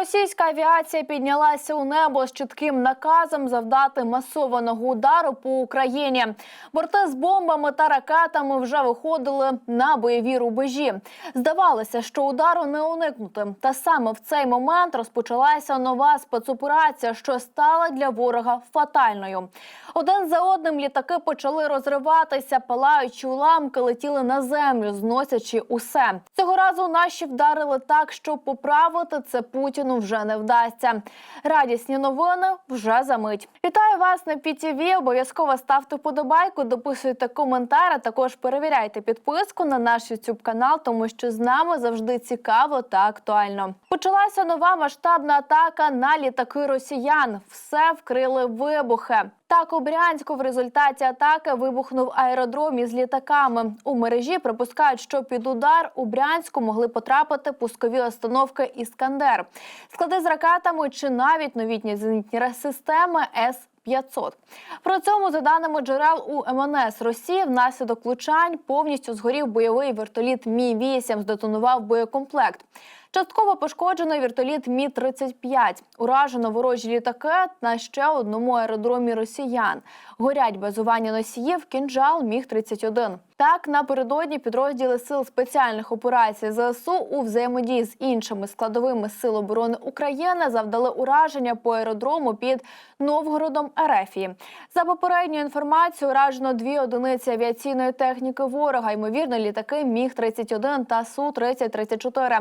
Російська авіація піднялася у небо з чітким наказом завдати масованого удару по Україні. Борти з бомбами та ракетами вже виходили на бойові рубежі. Здавалося, що удару не уникнути. Та саме в цей момент розпочалася нова спецоперація, що стала для ворога фатальною. Один за одним літаки почали розриватися, палаючі уламки летіли на землю, зносячи усе. Цього разу наші вдарили так, що поправити це Путіну вже не вдасться. Радісні новини вже за мить. Вітаю вас на ПІТІВІ. Обов'язково ставте вподобайку, дописуйте коментар, а також перевіряйте підписку на наш YouTube канал, тому що з нами завжди цікаво та актуально. Почалася нова масштабна атака на літаки росіян. Все вкрили вибухи. Так, у Брянську в результаті атаки вибухнув аеродром із літаками. У мережі припускають, що під удар у Брянську могли потрапити пускові установки Іскандер, склади з ракетами чи навіть новітні зенітні системи С. 500. Про цьому, за даними джерел у МНС Росії, внаслідок влучань повністю згорів бойовий вертоліт Мі 8 здетонував боєкомплект. Частково пошкоджено вертоліт Мі 35 Уражено ворожі літаки на ще одному аеродромі росіян. Горять базування носіїв кінжал Міг 31 Так напередодні підрозділи сил спеціальних операцій ЗСУ у взаємодії з іншими складовими сил оборони України завдали ураження по аеродрому під Новгородом Ерефії. За попередньою інформацією, уражено дві одиниці авіаційної техніки ворога, ймовірно, літаки Міг 31 та Су 3034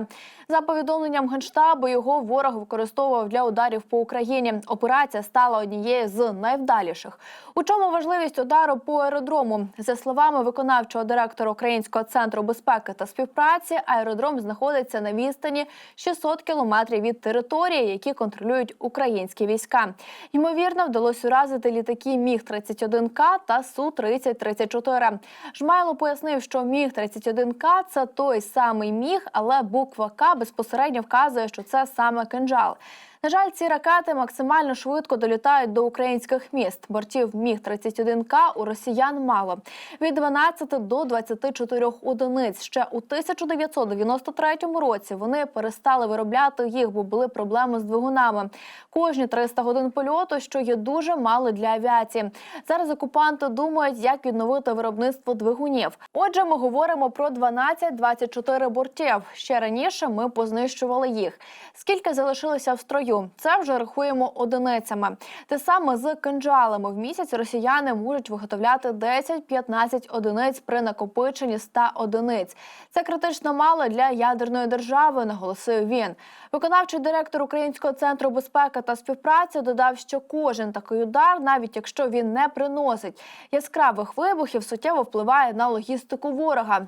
За повідомленням генштабу, його ворог використовував для ударів по Україні. Операція стала однією з найвдаліших. У чому важливість удару по аеродрому? За словами виконавчого директора Українського центру безпеки та співпраці, аеродром знаходиться на відстані 600 кілометрів від території, які контролюють українські війська. Ймовірно, вдалося уразити літаки Міг 31 К та Су 3034 Жмайло пояснив, що Міг 31 К це той самий міг, але буква К безпосередньо вказує, що це саме кинджал. На жаль, ці ракети максимально швидко долітають до українських міст. Бортів Міг 31 К у росіян мало від 12 до 24 одиниць. Ще у 1993 році вони перестали виробляти їх, бо були проблеми з двигунами. Кожні 300 годин польоту, що є дуже мало для авіації. Зараз окупанти думають, як відновити виробництво двигунів. Отже, ми говоримо про 12-24 бортів. Ще раніше ми познищували їх. Скільки залишилося в строю? Це вже рахуємо одиницями. Те саме з кинджалами в місяць росіяни можуть виготовляти 10-15 одиниць при накопиченні 100 одиниць. Це критично мало для ядерної держави, наголосив він. Виконавчий директор Українського центру безпеки та співпраці додав, що кожен такий удар, навіть якщо він не приносить яскравих вибухів, суттєво впливає на логістику ворога.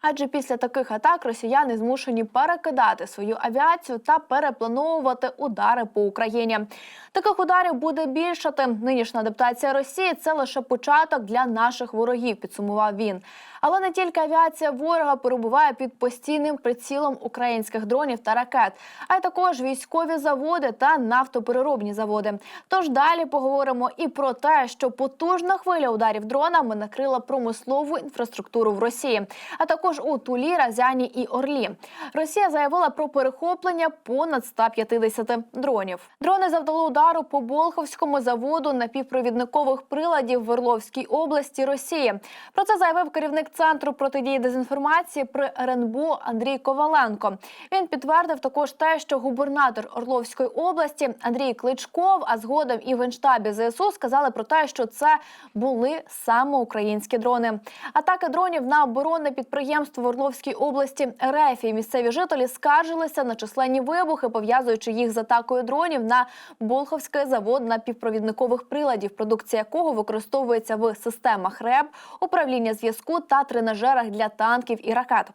Адже після таких атак росіяни змушені перекидати свою авіацію та переплановувати удари по Україні. Таких ударів буде більшати. Нинішня адаптація Росії це лише початок для наших ворогів. Підсумував він. Але не тільки авіація ворога перебуває під постійним прицілом українських дронів та ракет, а й також військові заводи та нафтопереробні заводи. Тож далі поговоримо і про те, що потужна хвиля ударів дронами накрила промислову інфраструктуру в Росії, а також у Тулі, Разяні і Орлі. Росія заявила про перехоплення понад 150 дронів. Дрони завдали удару по Болховському заводу напівпровідникових приладів в Орловській області Росії. Про це заявив керівник центру протидії дезінформації при РНБО Андрій Коваленко. Він підтвердив також те, що губернатор Орловської області Андрій Кличков, а згодом і в генштабі ЗСУ сказали про те, що це були саме українські дрони. Атаки дронів на оборонне підприємство в Орловській області РФ і місцеві жителі скаржилися на численні вибухи, пов'язуючи їх з атакою дронів на Болховський завод напівпровідникових приладів, продукція якого використовується в системах РЕБ, управління зв'язку та тренажерах для танків і ракет.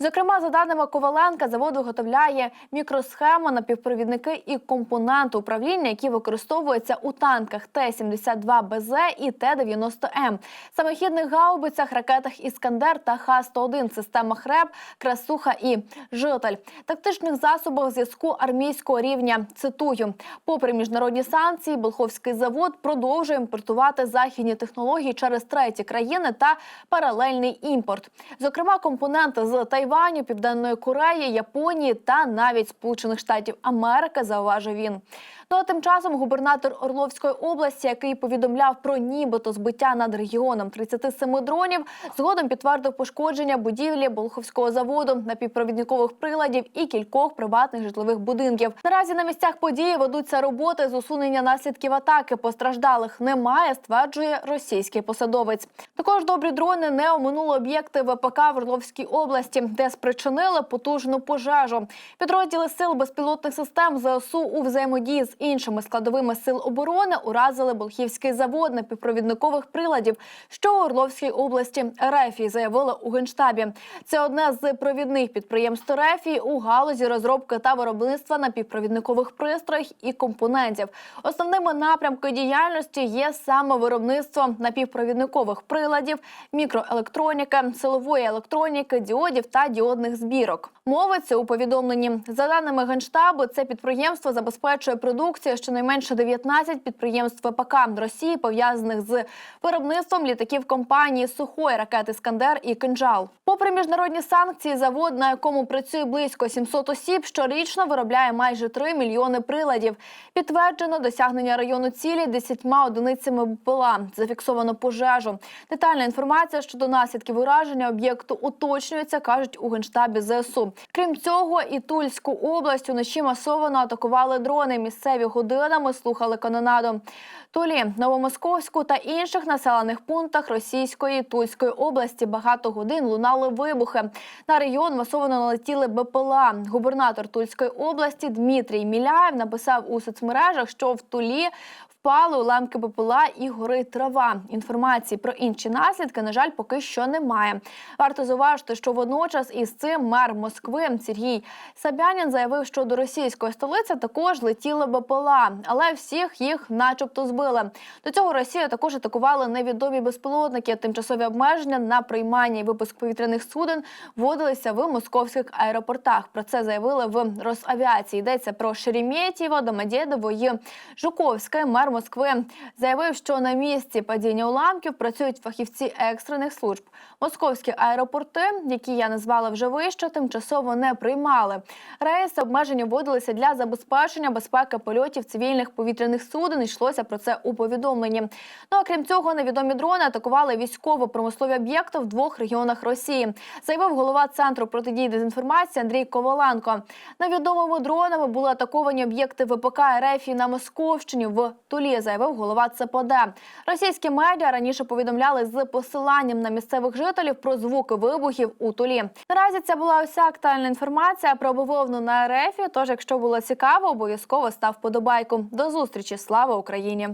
Зокрема, за даними Коваленка, завод виготовляє мікросхеми, напівпровідники і компоненти управління, які використовуються у танках Т-72 БЗ і Т-90М, самохідних гаубицях, ракетах Іскандер та Х-101, системах РЕБ, Красуха і Житель, тактичних засобах зв'язку армійського рівня. Цитую, попри міжнародні санкції, Болховський завод продовжує імпортувати західні технології через треті країни та паралельний обмежений імпорт, зокрема компоненти з Тайваню, Південної Кореї, Японії та навіть Сполучених Штатів Америки. Зауважив він. Ну а тим часом губернатор Орловської області, який повідомляв про нібито збиття над регіоном 37 дронів, згодом підтвердив пошкодження будівлі Болховського заводу, напівпровідникових приладів і кількох приватних житлових будинків. Наразі на місцях події ведуться роботи з усунення наслідків атаки. Постраждалих немає, стверджує російський посадовець. Також добрі дрони не оминули об'єкти ВПК в Орловській області, де спричинили потужну пожежу. Підрозділи сил безпілотних систем ЗСУ у взаємодії з іншими складовими сил оборони уразили Болхівський завод напівпровідникових приладів, що у Орловській області РФ заявили у генштабі. Це одне з провідних підприємств РФ у галузі розробки та виробництва напівпровідникових пристроїв і компонентів. Основними напрямками діяльності є саме виробництво напівпровідникових приладів, мікроелектроніки, силової електроніки, діодів та діодних збірок. Мовиться у повідомленні за даними генштабу. Це підприємство забезпечує продукцію щонайменше 19 підприємств ВПК Росії, пов'язаних з виробництвом літаків компанії Сухой ракети Скандер і Кинджал. Попри міжнародні санкції, завод, на якому працює близько 700 осіб, щорічно виробляє майже 3 мільйони приладів. Підтверджено досягнення району цілі 10 одиницями БПЛА. Зафіксовано пожежу. Детальна інформація щодо наслідків ураження об'єкту уточнюється, кажуть у генштабі ЗСУ. Крім цього, і Тульську область уночі масово атакували дрони. Місцеві годинами слухали канонаду. Тулі, Новомосковську та інших населених пунктах Російської Тульської області багато годин лунали вибухи. На регіон масово налетіли БПЛА. Губернатор Тульської області Дмитрій Міляєв написав у соцмережах, що в Тулі впали уламки БПЛА і горить трава. Інформації про інші наслідки, на жаль, поки що немає. Варто зауважити, що водночас із цим мер Москви Сергій Сабянін заявив, що до російської столиці також летіли БПЛА, але всіх їх, начебто, збили. До цього Росія також атакували невідомі безпілотники. Тимчасові обмеження на приймання і випуск повітряних суден вводилися в московських аеропортах. Про це заявили в Росавіації. Йдеться про Шереметьєво, Домодєдово і Жуковське. Мер Москви заявив, що на місці падіння уламків працюють фахівці екстрених служб. Московські аеропорти, які я назвала вже вище, тимчасово не приймали. Рейси обмеження вводилися для забезпечення безпеки польотів цивільних повітряних суден. Йшлося про це у повідомленні. Ну а крім цього, невідомі дрони атакували військово-промислові об'єкти в двох регіонах Росії. Заявив голова центру протидії дезінформації Андрій Коваленко. Невідомими дронами були атаковані об'єкти ВПК РФ на Московщині в Тулі. Заявив голова ЦПД. Російські медіа раніше повідомляли з посиланням на місцевих жителів про звуки вибухів у Тулі. Наразі це була уся актуальна інформація про бавовну на РФ. Тож, якщо було цікаво, обов'язково став подобайку. До зустрічі! Слава Україні!